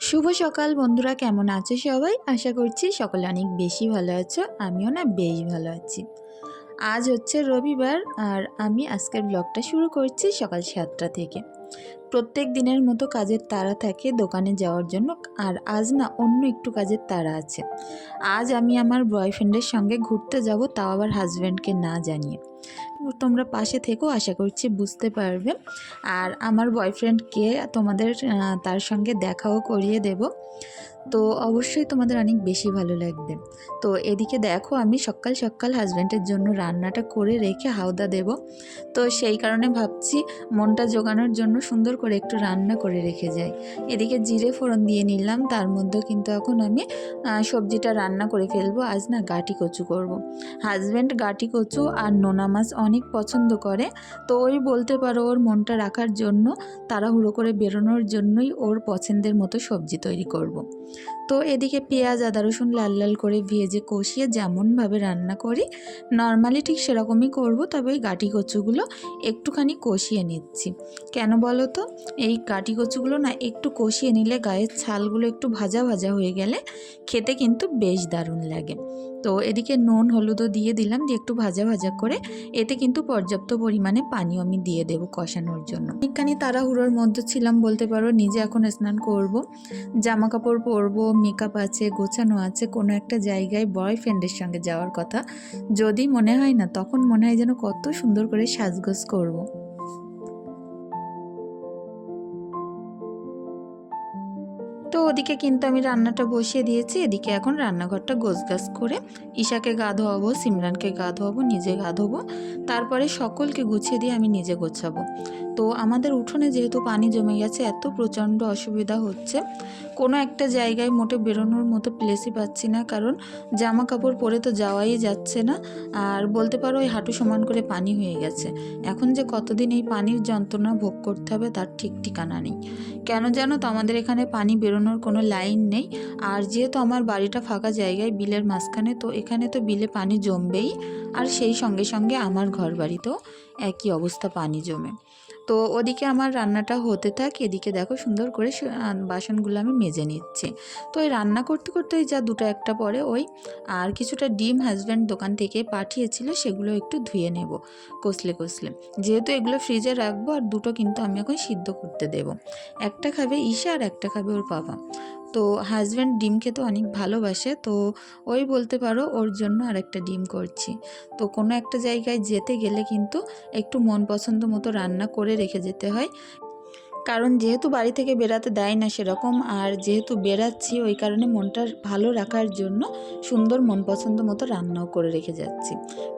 শুভ সকাল বন্ধুরা, কেমন আছো সবাই? আশা করছি সকলে অনেক বেশি ভালো আছো, আমিও না বেশ ভালো আছি। আজ হচ্ছে রবিবার আর আমি আজকের ব্লগটা শুরু করছি সকাল সাতটা থেকে। প্রত্যেক দিনের মতো কাজের তাড়া থাকে দোকানে যাওয়ার জন্য, আর আজ না অন্য একটু কাজের তাড়া আছে। আজ আমি আমার বয়ফ্রেন্ডের সঙ্গে ঘুরতে যাব, তাও আবার হাজব্যান্ডকে না জানিয়ে। তোমরা পাশে থেকেও আশা করছি বুঝতে পারবে। আর আমার বয়ফ্রেন্ডকে তোমাদের তার সঙ্গে দেখাও করিয়ে দেব। তো অবশ্যই তোমাদের অনেক বেশি ভালো লাগবে। তো এদিকে দেখো, আমি সকাল সকাল হাজব্যান্ডের জন্য রান্নাটা করে রেখে হাওদা দেব। তো সেই কারণে ভাবছি মনটা জোগানোর জন্য সুন্দর করে একটু রান্না করে রেখে যাই। এদিকে জিরে ফোড়ন দিয়ে নিলাম, তার মধ্যে কিন্তু এখন আমি সবজিটা রান্না করে ফেলব। আজ না গাটি কচু করব। হাজব্যান্ড গাটি কচু আর নোনা মাছ অনেক পছন্দ করে, তো ওই বলতে পারো ওর মনটা রাখার জন্য, তাড়াহুড়ো করে বেরোনোর জন্যই ওর পছন্দের মতো সবজি তৈরি করব। তো এদিকে পেঁয়াজ, আদা, রসুন লাল লাল করে ভেজে কষিয়ে যেমনভাবে রান্না করি, নর্মালি ঠিক সেরকমই করব, তবে ওই গাটি কচুগুলো একটুখানি কষিয়ে নিচ্ছি। কেন বলো তো? এই গাটি কচুগুলো না একটু কষিয়ে নিলে গায়ের ছালগুলো একটু ভাজা ভাজা হয়ে গেলে খেতে কিন্তু বেশ দারুণ লাগে। তো এদিকে নুন, হলুদও দিয়ে দিলাম, দিয়ে একটু ভাজা ভাজা করে এতে কিন্তু পর্যাপ্ত পরিমাণে পানিও আমি দিয়ে দেবো কষানোর জন্য। অনেকখানি তাড়াহুড়োর মধ্যে ছিলাম বলতে পারো, নিজে এখন স্নান করব জামা কাপড় পরবো মেকআপ আছে, গোছানো আছে, কোনো একটা জায়গায় বয়ফ্রেন্ডের সঙ্গে যাওয়ার কথা, যদি মনে হয় না, তখন মনে হয় যেন কত সুন্দর করে সাজগোজ করব। ওদিকে কিন্তু আমি রান্নাটা বসিয়ে দিয়েছি। এদিকে এখন রান্নাঘরটা গোছগাছ করে ঈশাকে গা ধোয়াবো, সিমরানকে গা ধোয়াবো, নিজে গা ধোবো। তারপরে সকলকে গুছিয়ে দিয়ে আমি নিজে গোছাবো। তো আমাদের উঠোনে যেহেতু পানি জমে গেছে, এত প্রচণ্ড অসুবিধা হচ্ছে। কোনো একটা জায়গায় মোটে বেরোনোর মতো প্লেসই পাচ্ছি না, কারণ জামা কাপড় পরে তো যাওয়াই যাচ্ছে না। আর বলতে পারো, ওই হাঁটু সমান করে পানি হয়ে গেছে। এখন যে কতদিন এই পানির যন্ত্রণা ভোগ করতে হবে, তার ঠিক ঠিকানা নেই। কেন জানো তো, আমাদের এখানে পানি বেরোনোর কোনো লাইন নেই। আর যেহেতু আমার বাড়িটা ফাঁকা জায়গায় বিলের মাঝখানে, তো এখানে তো বিলে পানি জমবেই। আর সেই সঙ্গে সঙ্গে আমার ঘর বাড়িতেও একই অবস্থা, পানি জমে। তো ওদিকে আমার রান্নাটা হতে থাক, এদিকে দেখো সুন্দর করে বাসনগুলো আমি মেজে নিচ্ছি। তো ওই রান্না করতে করতে ওই যা দুটো একটা পরে ওই, আর কিছুটা ডিম হাজব্যান্ড দোকান থেকে পাঠিয়েছিল, সেগুলো একটু ধুয়ে নেব, কষলে কষলে। যেহেতু এগুলো ফ্রিজে রাখব, আর দুটো কিন্তু আমি এখন সিদ্ধ করতে দেব। একটা খাবে ঈশা আর একটা খাবে ওর বাবা। তো হাজব্যান্ড ডিম খেতে অনেক ভালোবাসে, তো ওই বলতে পারো ওর জন্য আর একটা ডিম করছি। তো কোনো একটা জায়গায় যেতে গেলে কিন্তু একটু মন পছন্দ মতো রান্না করে রেখে যেতে হয়। কারণ যেহেতু বাড়ি থেকে বেরাতে দেয় না সেরকম, আর যেহেতু বেরাচ্ছি ওই কারণে মনটা ভালো রাখার জন্য সুন্দর মন পছন্দ মতো রান্নাও করে রেখে যাচ্ছি।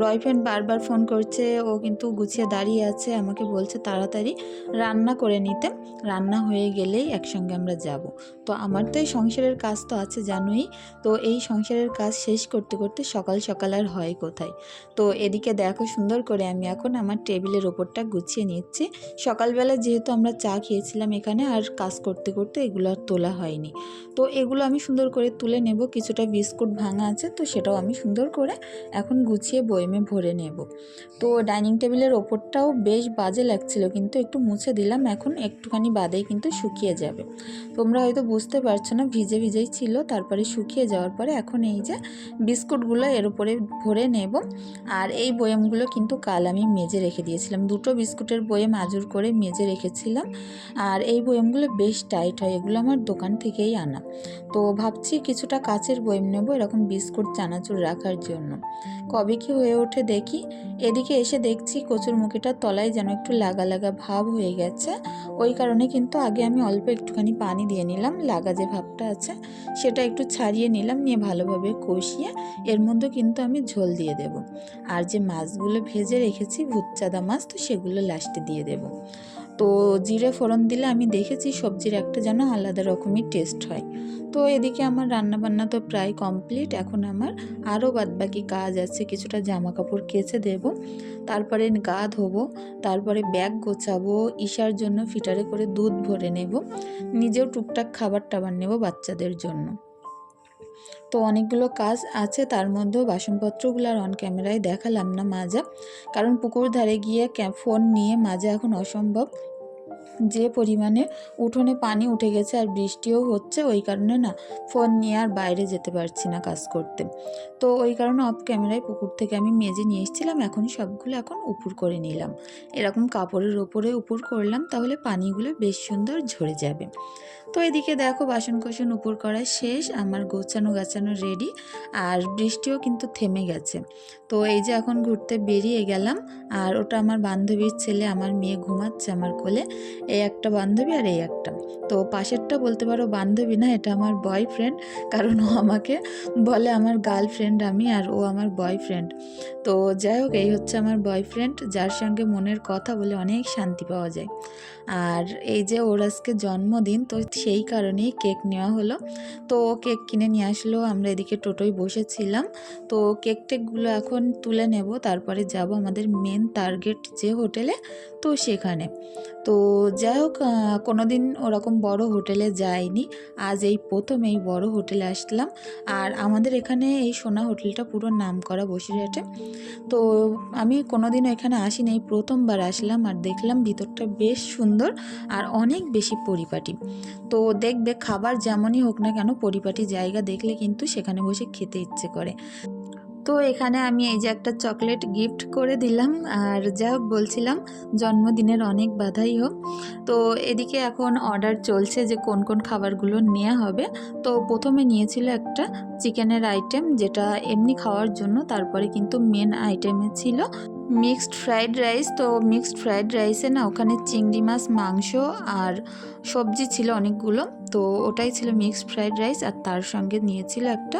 বয়ফ্রেন্ড বারবার ফোন করছে, ও কিন্তু গুছিয়ে দাঁড়িয়ে আছে, আমাকে বলছে তাড়াতাড়ি রান্না করে নিতে। রান্না হয়ে গেলেই একসঙ্গে আমরা যাব। তো আমার তো এই সংসারের কাজ তো আছে জানোই, তো এই সংসারের কাজ শেষ করতে করতে সকাল সকাল আর হয় কোথায়? তো এদিকে দেখো সুন্দর করে আমি এখন আমার টেবিলের ওপরটা গুছিয়ে নিচ্ছি। সকালবেলা যেহেতু আমরা চা খেয়েছিলাম এখানে আর কাজ করতে করতে এগুলো আর তোলা হয়নি। তো এগুলো আমি সুন্দর করে তুলে নেব, কিছুটা বিস্কুট ভাঙা আছে তো সেটাও আমি সুন্দর করে এখন গুছিয়ে বয়মে ভরে নেব। তো ডাইনিং টেবিলের ওপরটাও বেশ বাজে লাগছিল কিন্তু একটু মুছে দিলাম, এখন একটুখানি বাদেই কিন্তু শুকিয়ে যাবে। তোমরা হয়তো বুঝতে পারছ না, ভিজে ভিজেই ছিল, তারপরে শুকিয়ে যাওয়ার পরে এখন এই যে বিস্কুটগুলো এর উপরে ভরে নেব। আর এই বয়ামগুলো কিন্তু কাল আমি মেজে রেখে দিয়েছিলাম। দুটো বিস্কুটের বয়াম আজুর করে মেজে রেখেছিলাম। আর এই বয়ামগুলো বেশ টাইট হয়, এগুলো আমার দোকান থেকেই আনা। তো ভাবছি কিছুটা কাচের বয়াম নেব, এরকম বিস্কুট, চানাচুর রাখার জন্য। কবে কি হয়ে ওঠে দেখি, এদিকে এসে দেখছি কচুর মুখিটার তলায় যেন একটু লাগা লাগা ভাব হয়ে গেছে। ওই কারণে কিন্তু আগে আমি অল্প একটুখানি পানি দিয়ে নিলাম, লাগা যে ভাবটা আছে সেটা একটু ছাড়িয়ে নিলাম, নিয়ে ভালোভাবে কষিয়ে এর মধ্যে কিন্তু আমি ঝোল দিয়ে দেব। আর যে মাছগুলো ভেজে রেখেছি ভুতচাদা মাছ, তো সেগুলো লাস্টে দিয়ে দেব। তো জিরে ফোড়ন দিলে আমি দেখেছি সবজির একটা যেন আলাদা রকমই টেস্ট হয়। তো এদিকে আমার রান্না বান্না তো প্রায় কমপ্লিট এখন আমার আরও বাদবাকি কাজ আছে, কিছুটা জামা কাপড় কেচে দেব, তারপরে গা ধোবো, তারপরে ব্যাগ গোছাবো, ঈশার জন্য ফিটারে করে দুধ ভরে নেব, নিজেও টুকটাক খাবার টাবার নেব বাচ্চাদের জন্য। তো অনেকগুলো কাজ আছে, তার মধ্যেও বাসনপত্রগুলো আর অন ক্যামেরায় দেখালাম না মাজা কারণ পুকুর ধারে গিয়ে ফোন নিয়ে মাজা এখন অসম্ভব। যে পরিমাণে উঠোনে পানি উঠে গেছে আর বৃষ্টিও হচ্ছে, ওই কারণে না ফোন নিয়ে আর বাইরে যেতে পারছি না কাজ করতে। তো ওই কারণে অফ ক্যামেরায় পুকুর থেকে আমি মেজে নিয়ে এসেছিলাম, এখন সবগুলো এখন উপুর করে নিলাম। এরকম কাপড়ের ওপরে উপুর করলাম, তাহলে পানিগুলো বেশ সুন্দর ঝরে যাবে। তো এদিকে দেখো বাসন কোসন উপর করা শেষ, আমার গোছানো গাছানো রেডি আর বৃষ্টিও কিন্তু থেমে গেছে। তো এই যে এখন ঘুরতে বেরিয়ে গেলাম, আর ওটা আমার বান্ধবীর ছেলে, আমার মেয়ে ঘুমাচ্ছে আমার কোলে, এই একটা বান্ধবী আর এই একটা। তো পাশেরটা বলতে পারো বান্ধবী না, এটা আমার বয়ফ্রেন্ড কারণ ও আমাকে বলে আমার গার্লফ্রেন্ড আমি আর ও আমার বয়ফ্রেন্ড তো যাই হোক, এই হচ্ছে আমার বয়ফ্রেন্ড যার সঙ্গে মনের কথা বলে অনেক শান্তি পাওয়া যায়। আর এই যে ওর আজকে জন্মদিন, তো সেই কারণেই কেক নেওয়া হলো। তো ও কেক কিনে নিয়ে আসলো, আমরা এদিকে টোটোয় বসেছিলাম। তো কেক টেকগুলো এখন তুলে নেব, তারপরে যাব আমাদের মেন টার্গেট যে হোটেলে তো সেখানে। তো যাই হোক কোনো দিন ওরকম বড় হোটেলে যাইনি। আজ এই প্রথম এই বড় হোটেলে আসলাম। আর আমাদের এখানে এই সোনা হোটেলটা পুরো নাম করা বসিরহাটে। তো আমি কোনোদিনও এখানে আসিনি, এই প্রথমবার আসলাম আর দেখলাম ভিতরটা বেশ সুন্দর আর অনেক বেশি পরিপাটি। তো দেখবে খাবার যেমনই হোক না কেন, পরিপাটি জায়গা দেখলে কিন্তু সেখানে বসে খেতে ইচ্ছে করে। তো এখানে আমি এই যে একটা চকলেট গিফট করে দিলাম। আর যা বলছিলাম, জন্মদিনের অনেক বাধাই হোক। তো এদিকে এখন অর্ডার চলছে যে কোন কোন খাবারগুলো নেওয়া হবে। তো প্রথমে নিয়েছিল একটা চিকেনের আইটেম, যেটা এমনি খাওয়ার জন্য, তারপরে কিন্তু মেন আইটেমে ছিল। মিক্সড ফ্রাইড রাইস, তো মিক্সড ফ্রাইড রাইসে না ওখানে চিংড়ি মাছ, মাংস আর সবজি ছিল অনেকগুলো, তো ওটাই ছিল মিক্সড ফ্রাইড রাইস আর তার সঙ্গে নিয়েছিল একটা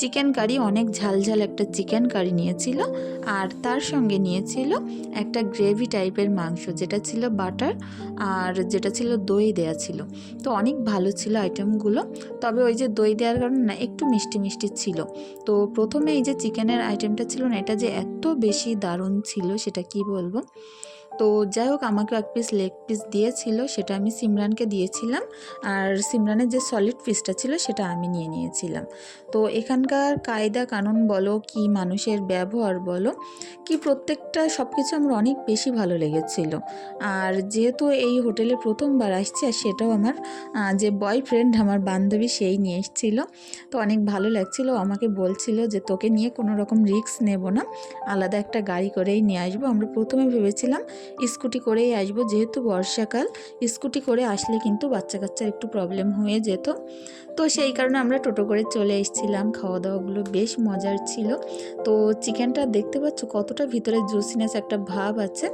চিকেন কারি, অনেক ঝাল ঝাল একটা চিকেন কারি নিয়েছিল আর তার সঙ্গে নিয়েছিল একটা গ্রেভি টাইপের মাংস, যেটা ছিল বাটার আর যেটা ছিল দই দেয়া ছিল। তো অনেক ভালো ছিল আইটেমগুলো, তবে ওই যে দই দেওয়ার কারণে না একটু মিষ্টি মিষ্টি ছিল। তো প্রথমে এই যে চিকেনের আইটেমটা ছিল না, এটা যে এত বেশি দারুণ ছিল সেটা কি বলব? তো যাই হোক, আমাকেও এক পিস লেগ পিস দিয়েছিল, সেটা আমি সিমরানকে দিয়েছিলাম। আর সিমরানের যে সলিড পিসটা ছিল, সেটা আমি নিয়ে নিয়েছিলাম। তো এখানকার কায়দা কানুন বলো, কি মানুষের ব্যবহার বলো, কি প্রত্যেকটা সব কিছু আমার অনেক বেশি ভালো লেগেছিল। আর যেহেতু এই হোটেলে প্রথমবার আসছি, আর সেটাও আমার যে বয়ফ্রেন্ড আমার বান্ধবী, সেই নিয়ে এসেছিল। তো অনেক ভালো লাগছিল। আমাকে বলছিল যে, তোকে নিয়ে কোনো রকম রিস্ক নেব না। আলাদা একটা গাড়ি করেই নিয়ে আসব। আমরা প্রথমে ভেবেছিলাম স্কুটি করেই আসব। যেহেতু বর্ষাকাল, স্কুটি করে আসলে কিন্তু বাচ্চা কাচ্চার একটু প্রবলেম হয়ে যেত। তো সেই কারণে আমরা টোটো করে চলে এসেছিলাম। খাওয়া দাওয়াগুলো বেশ মজার ছিল। তো চিকেনটা দেখতে পাচ্ছ কতটা ভিতরে জুসিনেস একটা ভাব আছে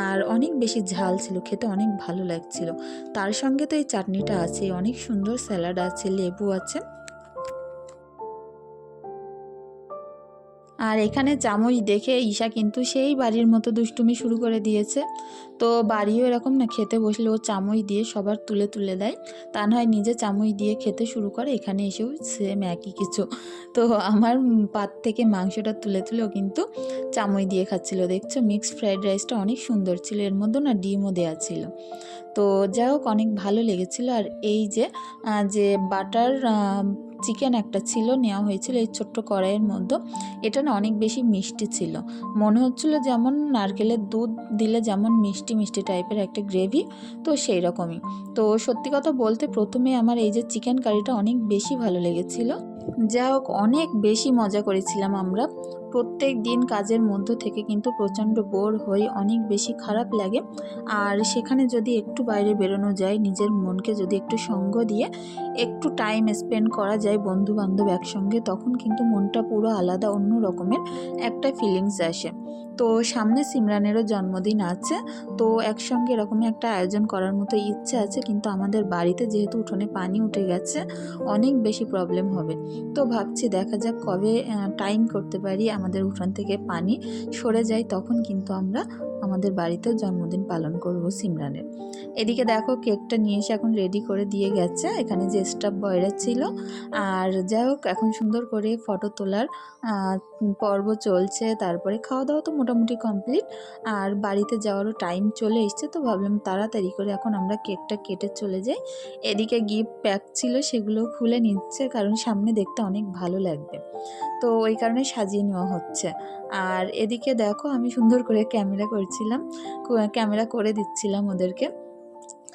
আর অনেক বেশি ঝাল ছিল, খেতে অনেক ভালো লাগছিল। তার সঙ্গে তো এই চাটনিটা আছে, অনেক সুন্দর স্যালাড আছে, লেবু আছে। আর এখানে চামচ দেখে ঈশা কিন্তু সেই বাড়ির মতো দুষ্টুমি শুরু করে দিয়েছে। তো বাড়িও এরকম না, খেতে বসলে ও চামচ দিয়ে সবার তুলে তুলে দেয়। তা নয় নিজে চামচ দিয়ে খেতে শুরু করে, এখানে এসেও সেম একই কিছু। তো আমার পাত থেকে মাংসটা তুলে তুলেও কিন্তু চামচ দিয়ে খাচ্ছিল। দেখছ মিক্সড ফ্রাইড রাইসটা অনেক সুন্দর ছিল, এর মধ্যে না ডিমও দেওয়া ছিল। তো যাই হোক, অনেক ভালো লেগেছিল। আর এই যে যে বাটার চিকেন একটা ছিল, নেওয়া হয়েছিল এই ছোট্ট কড়াইয়ের মধ্যে। এটা না অনেক বেশি মিষ্টি ছিল। মনে হচ্ছিল যেমন নারকেলের দুধ দিলে যেমন মিষ্টি মিষ্টি টাইপের একটা গ্রেভি, তো সেই রকমই তো সত্যি কথা বলতে প্রথমে আমার এই যে চিকেন কারিটা অনেক বেশি ভালো লেগেছিল। যা হোক, অনেক বেশি মজা করেছিলাম আমরা। প্রত্যেক দিন কাজের মধ্য থেকে কিন্তু প্রচণ্ড বোর হই, অনেক বেশি খারাপ লাগে। আর সেখানে যদি একটু বাইরে বেরোনো যায়, নিজের মনকে যদি একটু সঙ্গ দিয়ে একটু টাইম স্পেন্ড করা যায় বন্ধু বান্ধব একসঙ্গে, তখন কিন্তু মনটা পুরো আলাদা, অন্য রকমের একটা ফিলিংস আসে। তো সামনে সিমরানেরও জন্মদিন আছে, তো একসঙ্গে এরকমই একটা আয়োজন করার মতো ইচ্ছে আছে, কিন্তু আমাদের বাড়িতে যেহেতু উঠোনে পানি উঠে গেছে, অনেক বেশি প্রবলেম হবে। তো ভাবছি দেখা যাক কবে টাইম করতে পারি। আমাদের উঠোন থেকে পানি সরে যায় তখন কিন্তু আমরা আমাদের বাড়িতেও জন্মদিন পালন করব সিমরানের। এদিকে দেখো কেকটা নিয়ে এসে এখন রেডি করে দিয়ে গেছে। এখানে যে স্টাফ বয়রা ছিল। আর যাই হোক, এখন সুন্দর করে ফটো তোলার পর্ব চলছে। তারপরে খাওয়া দাওয়া তো মোটামুটি কমপ্লিট আর বাড়িতে যাওয়ারও টাইম চলে এসছে। তো ভাবলাম তাড়াতাড়ি করে এখন আমরা কেকটা কেটে চলে যাই। এদিকে গিফট প্যাক ছিল সেগুলো খুলে নিচ্ছে। কারণ সামনে দেখতে অনেক ভালো লাগবে। তো ওই কারণে সাজিয়ে নেওয়া হচ্ছে। আর এদিকে দেখো আমি সুন্দর করে ক্যামেরা করছিলাম ক্যামেরা করে দিচ্ছিলাম ওদেরকে।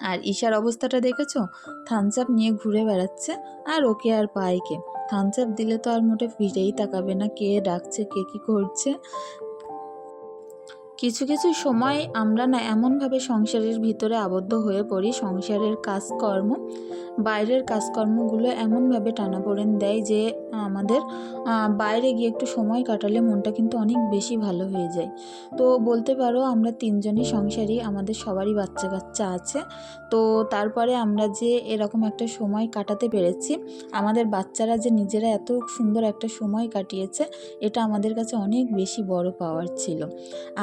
আর ঈশার অবস্থাটা দেখেছ? আপ নিয়ে ঘুরে বেড়াচ্ছে, আর ওকে আর পায় কে থামস আপ দিলে তো আর মোটে ফিরেই তাকাবে না, কে ডাকছে, কে কী করছে। কিছু কিছু সময় আমরা না এমনভাবে সংসারের ভিতরে আবদ্ধ হয়ে পড়ি, সংসারের কাজকর্ম, বাইরের কাজকর্মগুলো এমনভাবে টানাপোড়েন দেয় যে, আমাদের বাইরে গিয়ে একটু সময় কাটালে মনটা কিন্তু অনেক বেশি ভালো হয়ে যায়। তো বলতে পারো আমরা তিনজনই সংসারী, আমাদের সবারই বাচ্চা কাচ্চা আছে। তো তারপরে আমরা যে এরকম একটা সময় কাটাতে পেরেছি, আমাদের বাচ্চারা যে নিজেরা এত সুন্দর একটা সময় কাটিয়েছে, এটা আমাদের কাছে অনেক বেশি বড় পাওয়ার ছিল।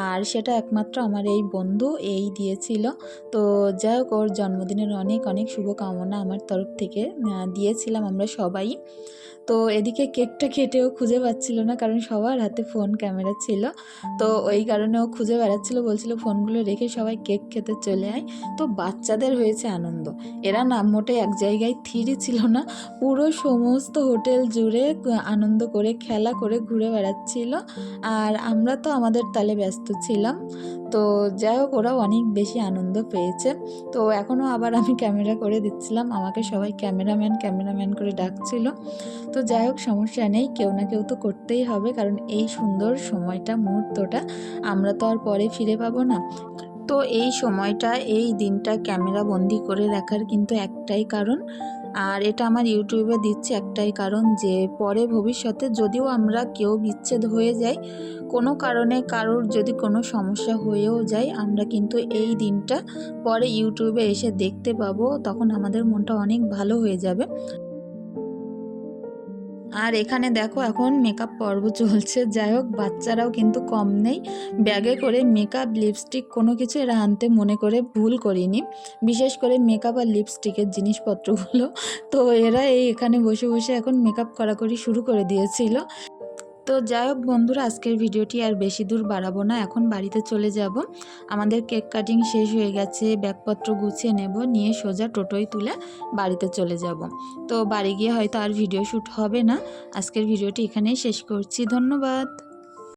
আর সেটা একমাত্র আমার এই বন্ধু এই দিয়েছিল। তো যাই হোক, ওর জন্মদিনের অনেক অনেক শুভকামনা আমার তরফ থেকে দিয়েছিলাম আমরা সবাই। তো এদিকে কেকটা কেটেও খুঁজে পাচ্ছিল না, কারণ সবার হাতে ফোন, ক্যামেরা ছিল। তো ওই কারণে ও খুঁজে বেড়াচ্ছিল, বলছিল ফোনগুলো রেখে সবাই কেক খেতে চলে আয়। তো বাচ্চাদের হয়েছে আনন্দ। এরা না মোটে এক জায়গায় থিরি ছিল না। পুরো সমস্ত হোটেল জুড়ে আনন্দ করে, খেলা করে ঘুরে বেড়াচ্ছিল। আর আমরা তো আমাদের তালে ব্যস্ত ছিলাম। তো যাই হোক, ওরাও অনেক বেশি আনন্দ পেয়েছে। তো এখনও আবার আমি ক্যামেরা করে দিচ্ছিলাম। আমাকে সবাই ক্যামেরাম্যান ক্যামেরাম্যান করে ডাকছিল। তো যাই হোক, সমস্যা নেই, কেউ না কেউ তো করতেই হবে। কারণ এই সুন্দর সময়টা, মুহূর্তটা আমরা তো আর পরে ফিরে পাবো না। তো এই সময়টা, এই দিনটা ক্যামেরা বন্দি করে রাখার কিন্তু একটাই কারণ। আর এটা আমার ইউটিউবে দিচ্ছে একটাই কারণ যে পরে ভবিষ্যতে যদিও আমরা কেউ বিচ্ছেদ হয়ে যাই, কোনো কারণে কারোর যদি কোনো সমস্যা হয়েও যায়, আমরা কিন্তু এই দিনটা পরে ইউটিউবে এসে দেখতে পাবো, তখন আমাদের মনটা অনেক ভালো হয়ে যাবে। আর এখানে দেখো এখন মেকআপ পর্ব চলছে। যাই হোক, বাচ্চারাও কিন্তু কম নেই। ব্যাগে করে মেকআপ লিপস্টিক কোনো কিছু এরা আনতে মনে করে ভুল করিনি। বিশেষ করে মেকআপ আর লিপস্টিকের জিনিসপত্রগুলো। তো এরা এই এখানে বসে বসে এখন মেকআপ করাকরি শুরু করে দিয়েছিল। তো যাই হোক বন্ধুরা, আজকের ভিডিওটি আর বেশি দূর বাড়াবো না। এখন বাড়িতে চলে যাব। আমাদের কেক কাটিং শেষ হয়ে গেছে, ব্যাগপত্র গুছিয়ে নেব, নিয়ে সোজা টোটোই তুলে বাড়িতে চলে যাব। তো বাড়ি গিয়ে হয়তো আর ভিডিও শ্যুট হবে না। আজকের ভিডিওটি এখানেই শেষ করছি। ধন্যবাদ।